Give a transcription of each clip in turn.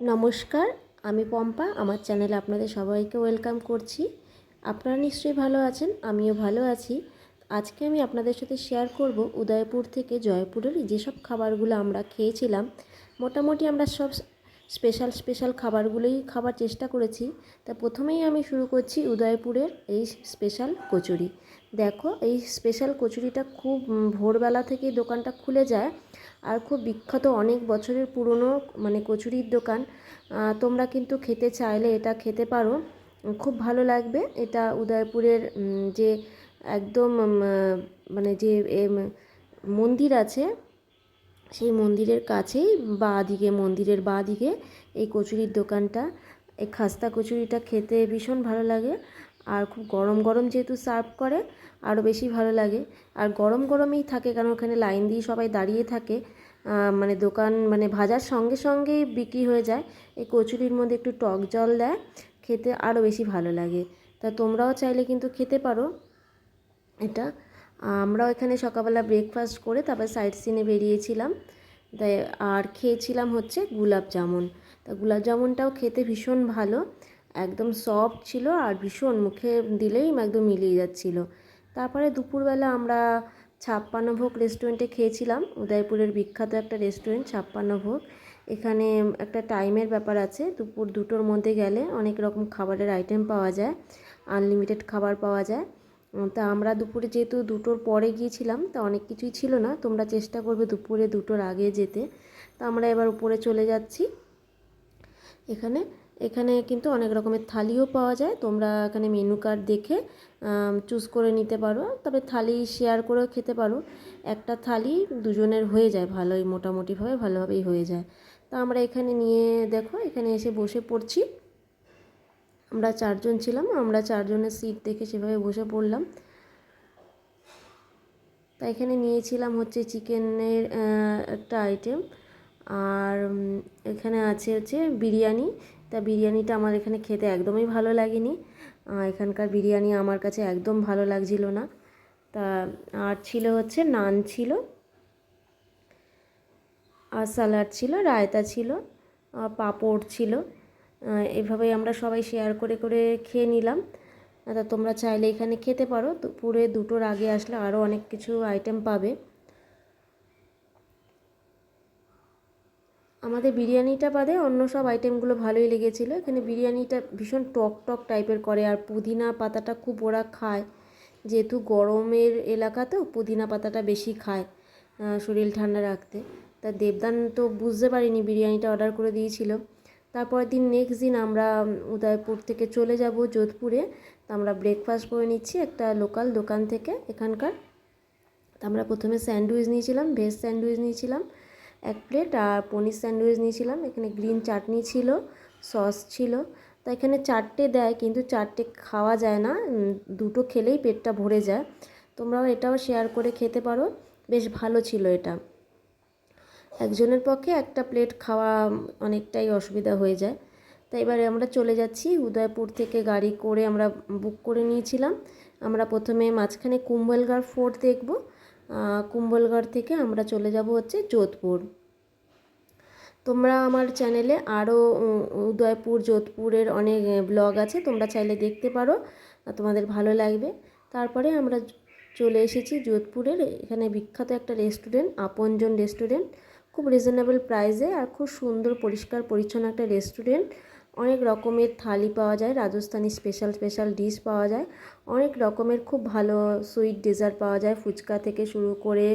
নমস্কার, আমি পম্পা, আমার চ্যানেলে আপনাদের সবাইকে ওয়েলকাম করছি। আপনারা নিশ্চয়ই ভালো আছেন, আমিও ভালো আছি। আজকে আমি আপনাদের সাথে শেয়ার করব উদয়পুর থেকে জয়পুরের যেসব খাবারগুলো আমরা খেয়েছিলাম। মোটামুটি আমরা সব স্পেশাল স্পেশাল খাবারগুলোই খাবার চেষ্টা করেছি। তা প্রথমেই আমি শুরু করছি উদয়পুরের এই স্পেশাল কচুরি। দেখো, এই স্পেশাল কচুরিটা খুব ভোরবেলা থেকেই দোকানটা খুলে যায় আর খুব বিখ্যাত অনেক বছরের পুরনো মানে কচুরির দোকান। তোমরা কিন্তু খেতে চাইলে এটা খেতে পারো। খুব ভালো লাগবে এটা উদয়পুরের যে একদম মানে যে মন্দির আছে সেই মন্দিরের কাছেই বাঁ দিকে, মন্দিরের বাঁ দিকে এই কচুরির দোকানটা, এই খাস্তা কচুরিটা খেতে ভীষণ ভালো লাগে। আর খুব গরম গরম যেহেতু সার্ভ করে, আরও বেশি ভালো লাগে। আর গরম গরমই থাকে, কারণ ওখানে লাইন দিয়ে সবাই দাঁড়িয়ে থাকে। মানে দোকান মানে ভাজার সঙ্গে সঙ্গেই বিক্রি হয়ে যায়। এই কচুরির মধ্যে একটু টক জল দেয়, খেতে আরও বেশি ভালো লাগে। তা তোমরাও চাইলে কিন্তু খেতে পারো। এটা আমরাও এখানে সকালবেলা ব্রেকফাস্ট করে তারপর সাইড সিনে বেরিয়েছিলাম। তাই আর খেয়েছিলাম হচ্ছে গুলাব জামুন। তা গুলাব জামুনটাও খেতে ভীষণ ভালো, একদম সফট ছিল আর ভীষণ মুখে দিলেই একদম মিলিয়ে যাচ্ছিল। তারপরে দুপুরবেলা আমরা ছাপ্পান্ন ভোগ রেস্টুরেন্টে খেয়েছিলাম, উদয়পুরের বিখ্যাত একটা রেস্টুরেন্ট ছাপ্পান্ন ভোগ। এখানে একটা টাইমের ব্যাপার আছে, দুপুর দুটোর মধ্যে গেলে অনেক রকম খাবারের আইটেম পাওয়া যায় আনলিমিটেড খাবার পাওয়া যায়। তা আমরা দুপুরে যেহেতু দুটোর পরে গিয়েছিলাম, তা অনেক কিছুই ছিল না। তোমরা চেষ্টা করবে দুপুরে দুটোর আগে যেতে। তা আমরা এবার উপরে চলে যাচ্ছি। এখানে এখানে কিন্তু অনেক রকমের থালিও পাওয়া যায়। তোমরা এখানে মেনু কার্ড দেখে চুজ করে নিতে পারো। তবে থালি শেয়ার করেও খেতে পারো। একটা থালি দুজনের হয়ে যায় ভালোই, মোটামুটিভাবে ভালোভাবেই হয়ে যায়। তা আমরা এখানে নিয়ে দেখো, এখানে এসে বসে পড়ছি। আমরা চারজন ছিলাম, আমরা চারজনের সিট দেখে সেভাবে বসে পড়লাম। তা এখানে নিয়েছিলাম হচ্ছে চিকেনের একটা আইটেম আর এখানে আছে হচ্ছে বিরিয়ানি। তা বিরিয়ানিটা আমার এখানে খেতে একদমই ভালো লাগেনি। এখানকার বিরিয়ানি আমার কাছে একদম ভালো লাগছিল না। তা আর ছিল হচ্ছে নান ছিল, আর স্যালাড ছিল, রায়তা ছিল পাঁপড় ছিল। এভাবেই আমরা সবাই শেয়ার করে করে খেয়ে নিলাম। তা তোমরা চাইলে এখানে খেতে পারো। দুপুরে দুটোর আগে আসলে আরও অনেক কিছু আইটেম পাবে। আমাদের বিরিয়ানিটা বাদে অন্য সব আইটেমগুলো ভালোই লেগেছিলো। এখানে বিরিয়ানিটা ভীষণ টক টক টাইপের করে। আর পুদিনা পাতাটা খুব ওরা খায়। যেহেতু গরমের এলাকা তো, পুদিনা পাতাটা বেশি খায় শরীর ঠান্ডা রাখতে। তা দেবদান তো বুঝতে পারিনি বিরিয়ানিটা অর্ডার করে দিয়েছিল। তারপরের দিন নেক্সট দিন আমরা উদয়পুর থেকে চলে যাব যোধপুরে। তা আমরা ব্রেকফাস্ট করে নিচ্ছি একটা লোকাল দোকান থেকে এখানকার। তা আমরা প্রথমে স্যান্ডউইচ নিয়েছিলাম ভেজ স্যান্ডউইচ নিয়েছিলাম, এক প্লেট আর পনির স্যান্ডউইচ নিয়েছিলাম। এখানে গ্রিন চাটনি ছিল সস ছিল। তা এখানে চারটে দেয়, কিন্তু চারটে খাওয়া যায় না। দুটো খেলেই পেটটা ভরে যায়। তোমরাও এটাও শেয়ার করে খেতে পারো। বেশ ভালো ছিল এটা। একজনের পক্ষে একটা প্লেট খাওয়া অনেকটাই অসুবিধা হয়ে যায়। তাই এবারে আমরা চলে যাচ্ছি। উদয়পুর থেকে গাড়ি করে আমরা বুক করে নিয়েছিলাম। আমরা প্রথমে মাঝখানে কুম্ভলগড় ফোর্ট দেখব। আহ, কুম্ভলগড় থেকে আমরা চলে যাব হচ্ছে যোধপুর। তোমরা আমার চ্যানেলে আরও উদয়পুর যোধপুরের অনেক ব্লগ আছে। তোমরা চাইলে দেখতে পারো। তোমাদের ভালো লাগবে। তারপরে আমরা চলে এসেছি যোধপুরের। এখানে বিখ্যাত একটা রেস্টুরেন্ট আপনজন রেস্টুরেন্ট খুব রিজনেবল প্রাইসে আর খুব সুন্দর, পরিষ্কার, পরিচ্ছন্ন একটা রেস্টুরেন্ট অনেক রকমের থালি পাওয়া যায়, রাজস্থানি স্পেশাল স্পেশাল ডিশ পাওয়া যায়। অনেক রকমের খুব ভালো সুইট ডেজার্ট পাওয়া যায়, ফুচকা থেকে শুরু করে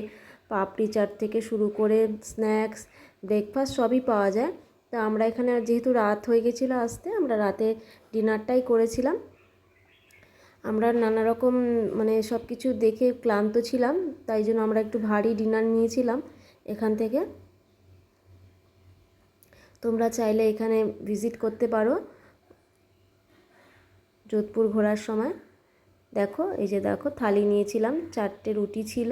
পাপড়ি চাট থেকে শুরু করে স্ন্যাক্স ব্রেকফাস্ট সবই পাওয়া যায়। তা আমরা এখানে যেহেতু রাত হয়ে গেছিল আসতে, আমরা রাতে ডিনারটাই করেছিলাম। আমরা নানা রকম মানে সব কিছু দেখে ক্লান্ত ছিলাম, তাই জন্য আমরা একটু ভারী ডিনার নিয়েছিলাম এখান থেকে। তোমরা চাইলে এখানে ভিজিট করতে পারো। যোধপুর ঘোরার সময়। দেখো, এই যে দেখো, থালি নিয়েছিলাম, চারটে রুটি ছিল।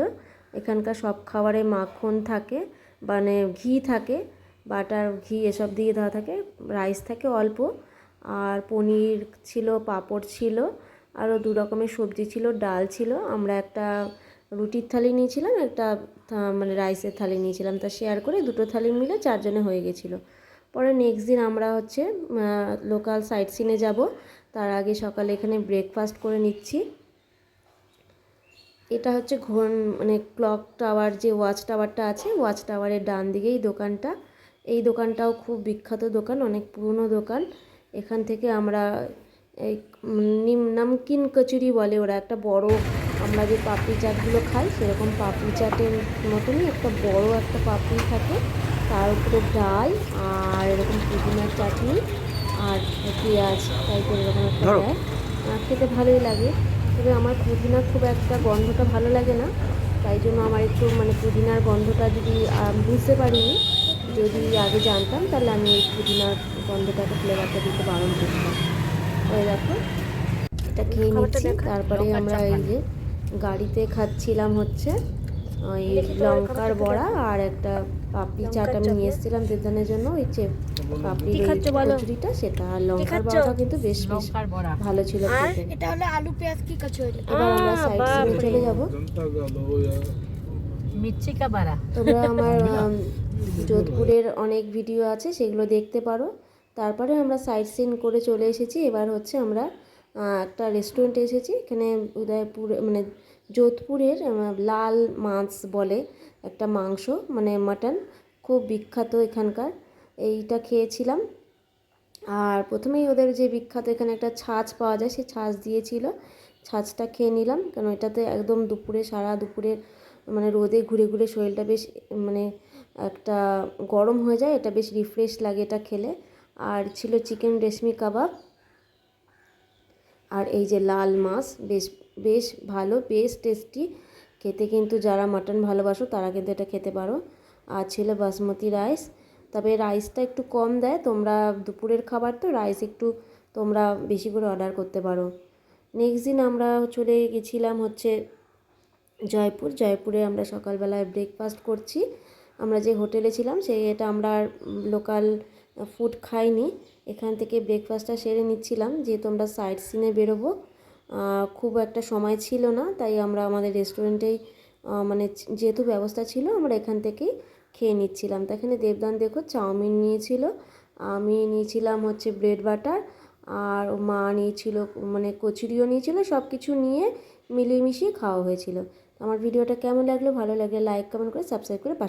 এখানকার সব খাবারে মাখন থাকে মানে ঘি থাকে, বাটার ঘি এসব দিয়ে দেওয়া থাকে, রাইস থাকে অল্প। আর পনির ছিল, পাঁপড় ছিল, আরও দু রকমের সবজি ছিল, ডাল ছিল। আমরা একটা রুটির থালি নিয়েছিলাম, একটা মানে রাইসের থালি নিয়েছিলাম। তা শেয়ার করে দুটো থালি মিলে চারজনে হয়ে গেছিল। পরে নেক্সট দিন আমরা হচ্ছে লোকাল সাইট সিনে যাব। তার আগে সকালে এখানে ব্রেকফাস্ট করে নিচ্ছি। এটা হচ্ছে ঘন মানে ক্লক টাওয়ার যে ওয়াচ টাওয়ারটা আছে ওয়াচ টাওয়ারের ডান দিকেই দোকানটা। এই দোকানটাও খুব বিখ্যাত দোকান, অনেক পুরনো দোকান। এখান থেকে আমরা এই নিম, নামকিন কচুরি বলে ওরা একটা বড়, আমরা যে পাপড়ি চাটগুলো খাই, সেরকম পাপড়ি চাটের মতনই একটা বড় একটা পাপড়ি থাকে। তার উপরে ডাল আর এরকম পুদিনার চাটনি আর পেঁয়াজ টাইপের এরকম একটা দেয়। আর খেতে ভালোই লাগে। তবে আমার পুদিনা খুব একটা গন্ধটা ভালো লাগে না। তাই জন্য আমার একটু মানে পুদিনার গন্ধটা যদি বুঝতে পারিনি যদি আগে জানতাম তাহলে আমি এই পুদিনার গন্ধটাকে ফ্লেভারটা দিতে বারণ করতাম। ওই দেখো এটা খেয়ে নিচ্ছি। তারপরে আমরা এই যে গাড়িতে খাচ্ছিলাম হচ্ছে। ওই লঙ্কার বড়া আর একটা পাপড়ি চাট আমি নিয়ে এসেছিলাম দেবদানের জন্য ওই যে পাপড়ি কচুরিটা সেটা আর লঙ্কার বড়া কিন্তু বেশ বেশ ভালো ছিল এটা হলো আলু পেঁয়াজ কি কচুরি এবার আমরা সাইড সিনে চলে যাব। মির্চি কা তোমরা আমার যোধপুরের অনেক ভিডিও আছে সেগুলো দেখতে পারো। তারপরে আমরা সাইড সিন করে চলে এসেছি। এবার হচ্ছে আমরা একটা রেস্টুরেন্টে এসেছি। এখানে উদয়পুর মানে যোধপুরের লাল মাছ বলে একটা মাংস মানে মাটন, খুব বিখ্যাত এখানকার। এইটা খেয়েছিলাম। আর প্রথমেই ওদের যে বিখ্যাত এখানে একটা ছাঁচ পাওয়া যায় সেই ছাঁচ দিয়েছিল। ছাঁচটা খেয়ে নিলাম কারণ এটাতে একদম দুপুরে, সারা দুপুরে মানে রোদে ঘুরে ঘুরে শরীরটা বেশ মানে একটা গরম হয়ে যায়, এটা বেশ রিফ্রেশ লাগে এটা খেলে। আর ছিল চিকেন রেশমি কাবাব। আর এই যে লাল মাছ, বেশ বেশ ভালো, বেশ টেস্টি খেতে কিন্তু যারা মাটন ভালোবাসো, তারা কিন্তু এটা খেতে পারো। আর ছিল বাসমতি রাইস তবে রাইসটা একটু কম দেয়। তোমরা দুপুরের খাবার তো রাইস একটু তোমরা বেশি করে অর্ডার করতে পারো। নেক্সট দিন আমরা চলে গেছিলাম হচ্ছে জয়পুর। জয়পুরে আমরা সকালবেলায় ব্রেকফাস্ট করছি। আমরা যে হোটেলে ছিলাম, সেই এটা আমরা লোকাল ফুড খাইনি। এখান থেকে ব্রেকফাস্টটা সেরে নিচ্ছিলাম। যেহেতু আমরা সাইড সিনে বেরোবো খুব একটা সময় ছিল না, তাই আমরা আমাদের রেস্টুরেন্টেই মানে যেহেতু ব্যবস্থা ছিল, আমরা এখান থেকেই খেয়ে নিচ্ছিলাম। তো এখানে দেবদান দেখো চাউমিন নিয়েছিল, আমি নিয়েছিলাম হচ্ছে ব্রেড বাটার, আর মা নিয়েছিল মানে কচুরিও নিয়েছিল সব কিছু নিয়ে মিলিয়ে মিশিয়ে খাওয়া হয়েছিল। আমার ভিডিওটা কেমন লাগল, ভালো লাগলে লাইক কমেন্ট করে সাবস্ক্রাইব করে পাশে